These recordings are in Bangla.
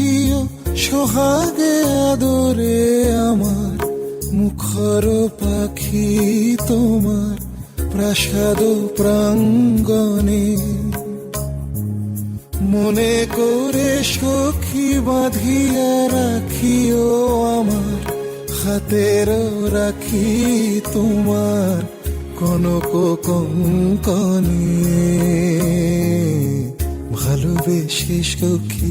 রাখিও সোহাগে আদরে আমার মুখর পাখি তোমার প্রাসাদ প্রাঙ্গণে। মনে করে সখী বাঁধিয়া রাখিও আমার, হাতের রাখি তোমার কনক কঙ্কনে। ভালোবেসে সখী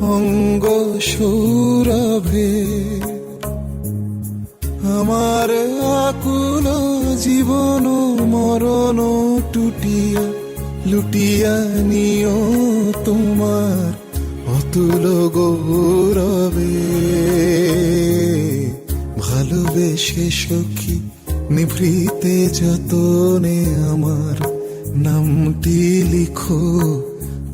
অঙ্গ সৌরভে। আমার আকুল জীবন মরণ টুটিয়া, লুটিয়া নিও তোমার অতুল গৌরবে। ভালোবেসে সখী, নিভৃতে যতনে আমার নামটি লিখো।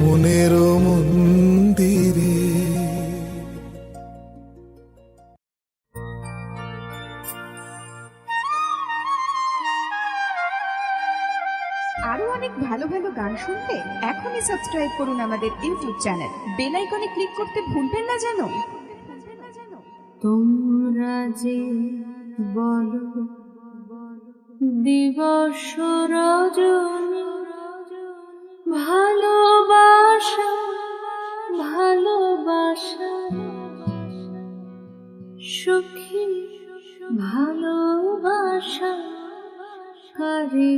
মনের মন্দিরে। আরও অনেক ভালো ভালো গান শুনতে এখনই সাবস্ক্রাইব করুন আমাদের ইউটিউব চ্যানেল বেল আইকনে ক্লিক করতে ভুলবেন না যেন। তোমরা যে বলো দিবস রজনী ভালোবাসা ভালোবাসা। সুখী ভালোবাসা কারে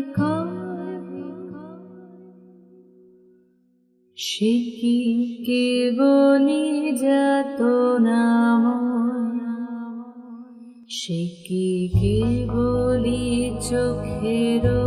সে কি কেবলি যত নাম সে কি কেবলি চোখের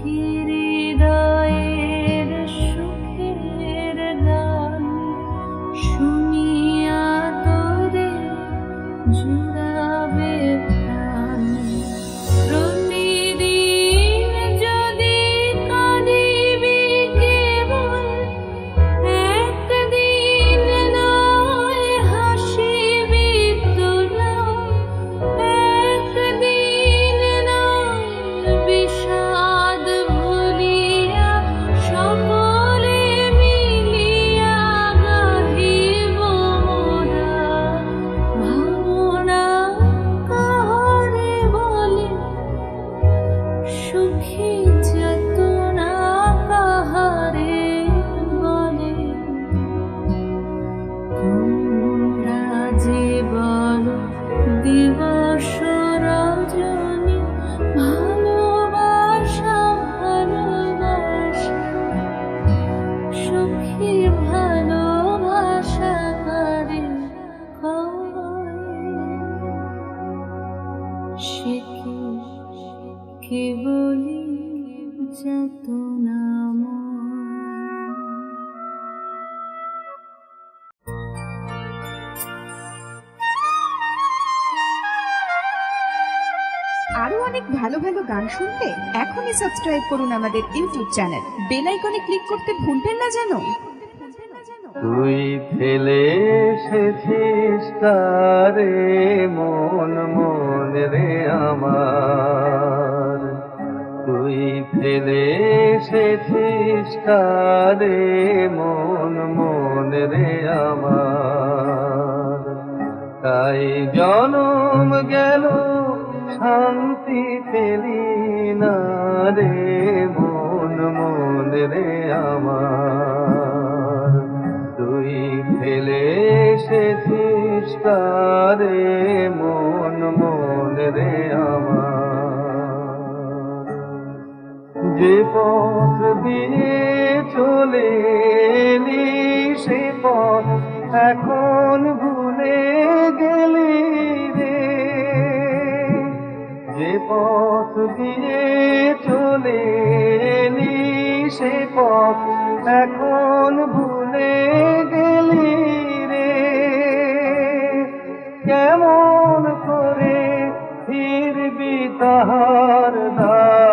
hearing. শুনতে এখনই সাবস্ক্রাইব করুন আমাদের ইউটিউব চ্যানেল বেল আইকনে ক্লিক করতে ভুলবেন না যেন তুই ফেলে এসেছিস তারে মন মন রে আমার। তুই ফেলে এসেছিস তারে মন মন রে আমার। তাই জনম গেল, শান্তি পেলি না রে মন মন রে আমার। তুই ফেলে এসেছিস তারে মন মন রে আমার। যে পথ দিয়ে চলে সে পথ এখন যে পথ দিয়ে চলে নি সে পথ এখন ভুলে গেলি রে। কেমন করে ফিরবি তাহার ধারে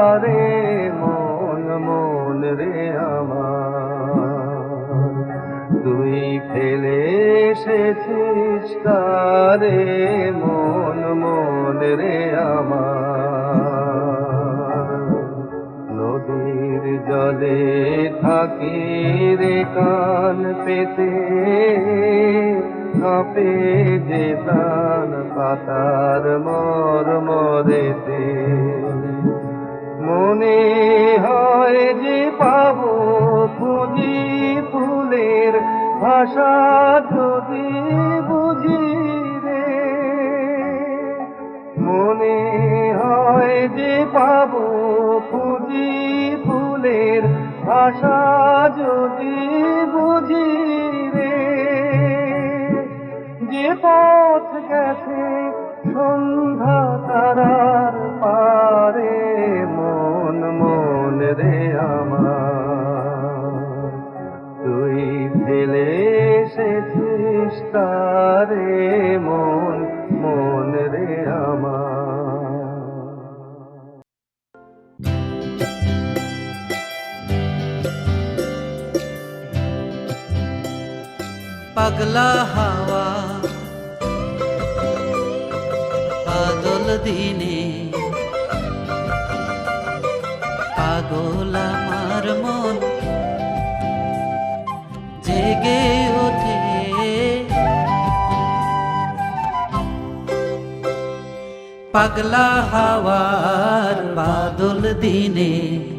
এসেছিস তারে মন মন রে আমার। নদীর জলে থাকি রে কান পেতে, কাঁপে যে প্রাণ পাতার মর মরেতে। মনে হয় যে পাবো খুঁজি ফুলের ভাষা ফুলের ভাষা যদি বুঝি রে যে পথ পাগলা হাওয়া। বাদল দিনে। পাগল আমার মন। জেগে ওঠে। পাগলা হাওয়ার বাদল দিনে।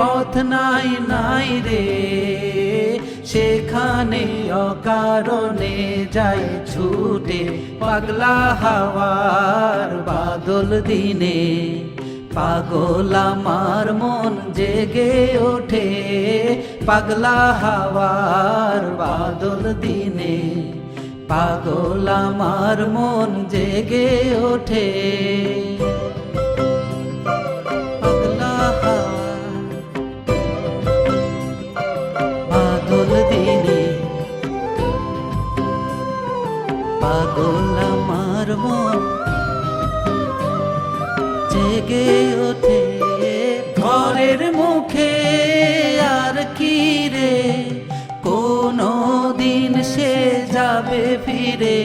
পথ নাই নাই রে। সেখানে অকারণে যাই ছুটে, পাগলা হাওয়ার বাদল দিনে। পাগল আমার মন জেগে ওঠে, পাগলা হাওয়ার বাদল দিনে। পাগল আমার মন জেগে ওঠে। পাগলা হাওয়ার পাগল আমার মন। জেগে ওঠে ঘরের মুখে, আর কি রে? কোনো দিন সে যাবে ফিরে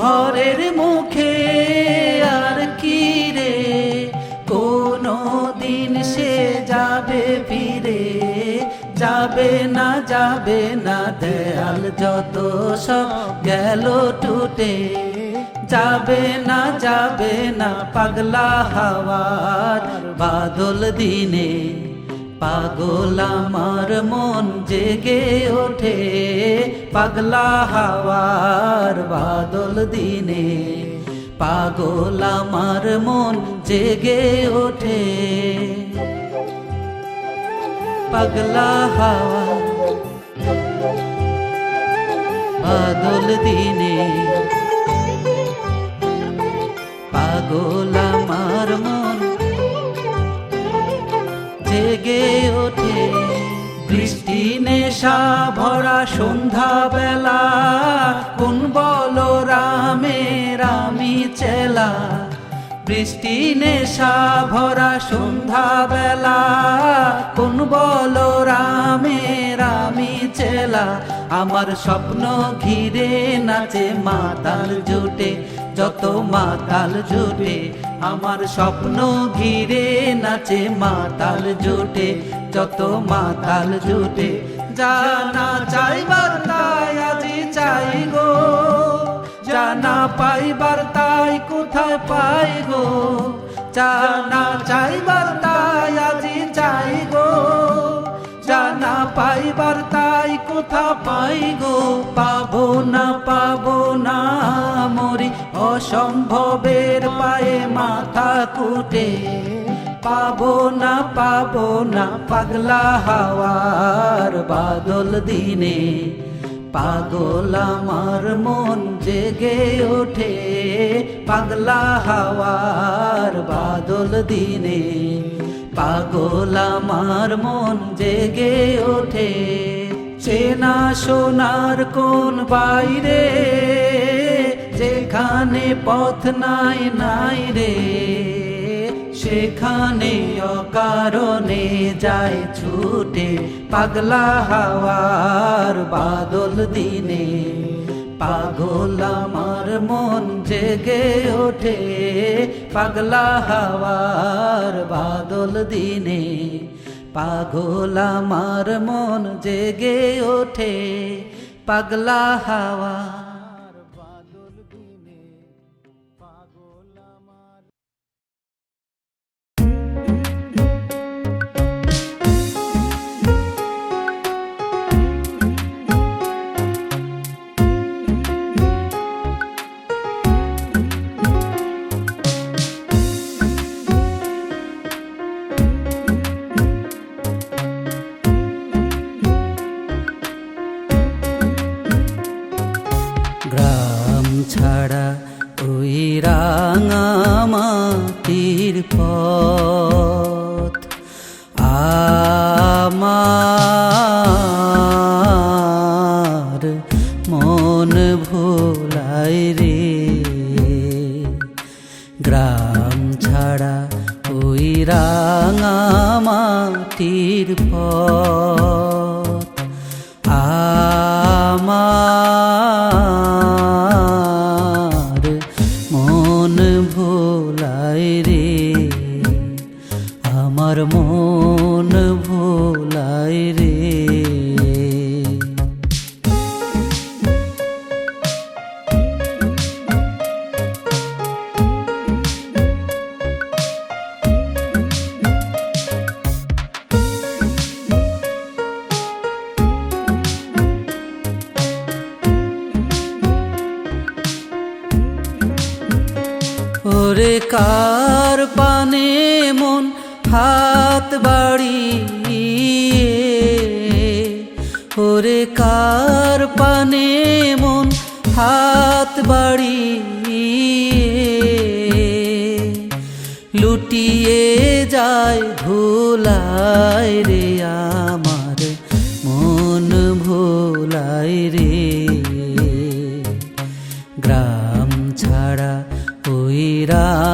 ঘরের মুখে, আর কি রে? কোনো দিন সে যাবে ফিরে, যাবে না যাবে না, দেয়াল যত সব গেল টুটে যাবে না যাবে না পাগলা হাওয়ার বাদল দিনে। পাগল আমার মন জেগে ওঠে পাগলা হাওয়ার বাদল দিনে। পাগল আমার মন জেগে ওঠে পাগলা হাওয়া বাদল দিনে। পাগল আমার মন জেগে ওঠে। বৃষ্টি নেশা ভরা সন্ধ্যা বেলা কোন বলো রামে রামি চেলা? বৃষ্টি নেশা ভরা সন্ধ্যা বেলা কোন বলো রামে রামি চেলা? আমার স্বপ্ন ঘিরে নাচে, মাতাল জুটে, যত মাতাল জুটে। আমার স্বপ্ন ঘিরে নাচে, মাতাল জুটে, যত মাতাল জুটে। জানা চাইবার তাই আজি চাই গো। জানা পাইবার তাই কোথায় পাই গো? জানা চাইবার তাই আজি চাই গো। জানা পাইবার কোথা পাই গো, পাবো না পাবো না। মরি অসম্ভবের পায়ে মাথা কুটে। পাবো না পাবো না, পাগলা হাওয়ার বাদল দিনে। পাগল আমার মন জেগে ওঠে, পাগলা হাওয়ার বাদল দিনে। পাগল আমার মন জেগে ওঠে। চেনা সোনার কোন বাইরে? যেখানে পথ নাই নাই রে। সেখানে অকারণে যায় ছুটে, পাগলা হাওয়ার বাদল দিনে। পাগল আমার মন জেগে ওঠে, পাগলা হাওয়ার বাদল দিনে। পাগল আমার মন জেগে ওঠে পাগলা হাওয়া গ্রাম ছাড়া ওই রাঙামাটির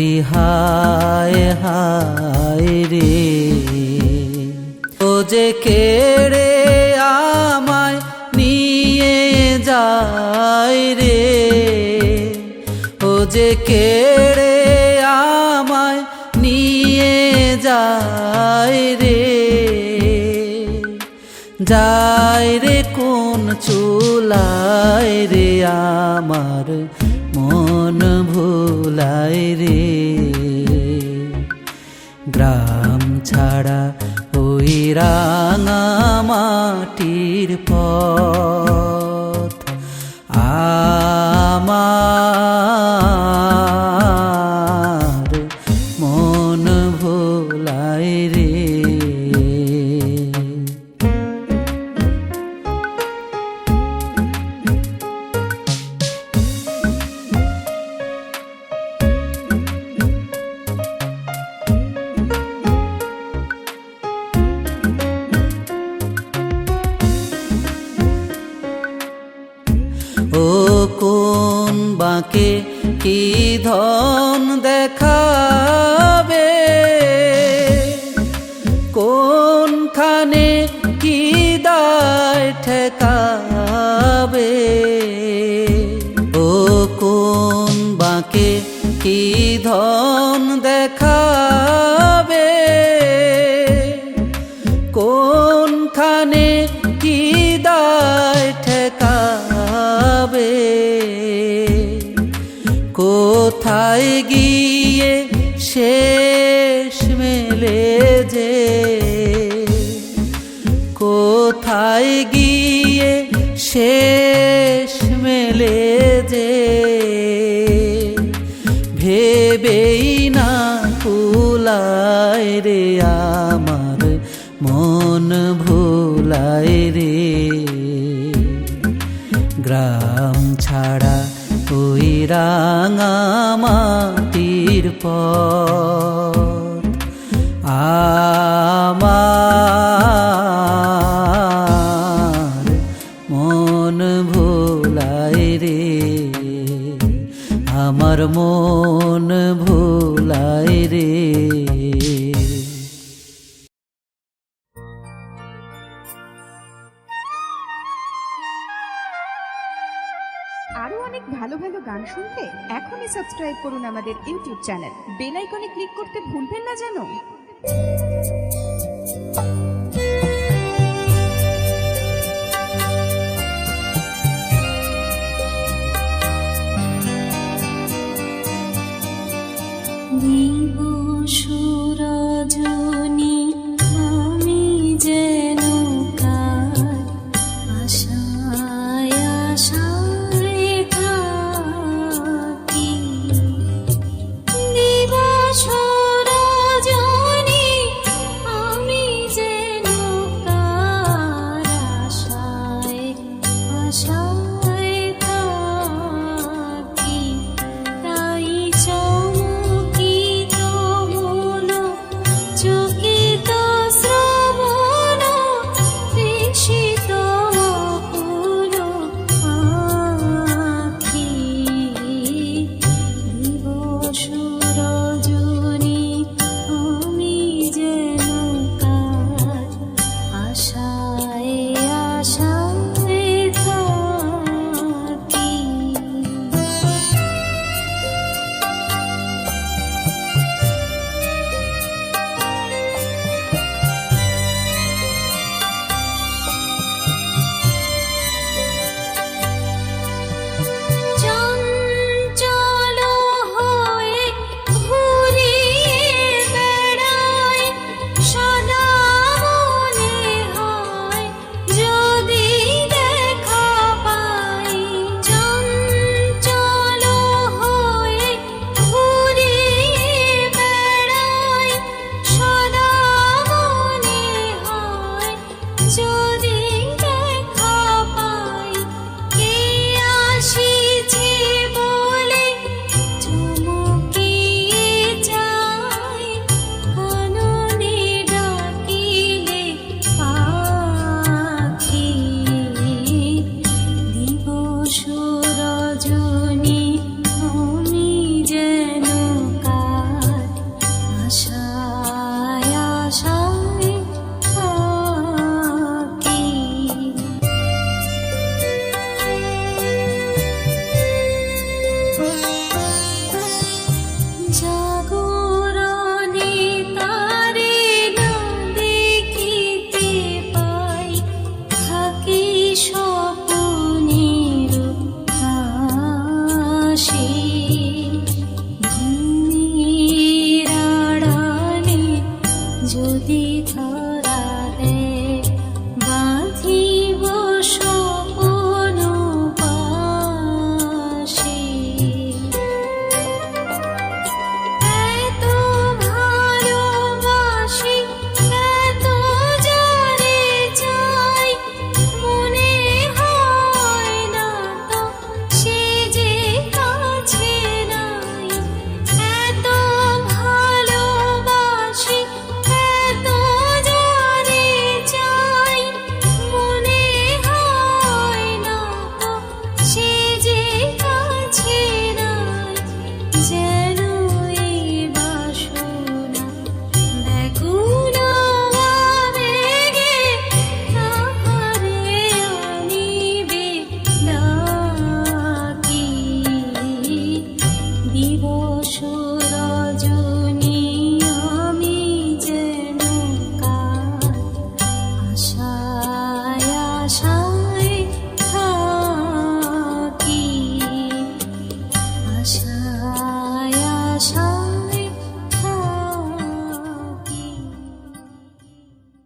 মরি হায় হায় রে। ও যে কেড়ে আমায় নিয়ে যায় রে। ও যে কেড়ে আমায় নিয়ে যায় রে। যায় রে কোন চুলায় রে আমার ভুলায় রে। গ্রাম ছাড়া ওই রাঙা মাটির পথ। আমার বাঁকে কি ধন দেখাবে গ্রাম ছাড়া ওই রাঙা মাটির পথ। আমার মন ভোলায় রে আমার মন ভোলায় রে। সাবস্ক্রাইব করুন আমাদের ইউটিউব চ্যানেল। বেল আইকনে ক্লিক করতে ভুলবেন না যেন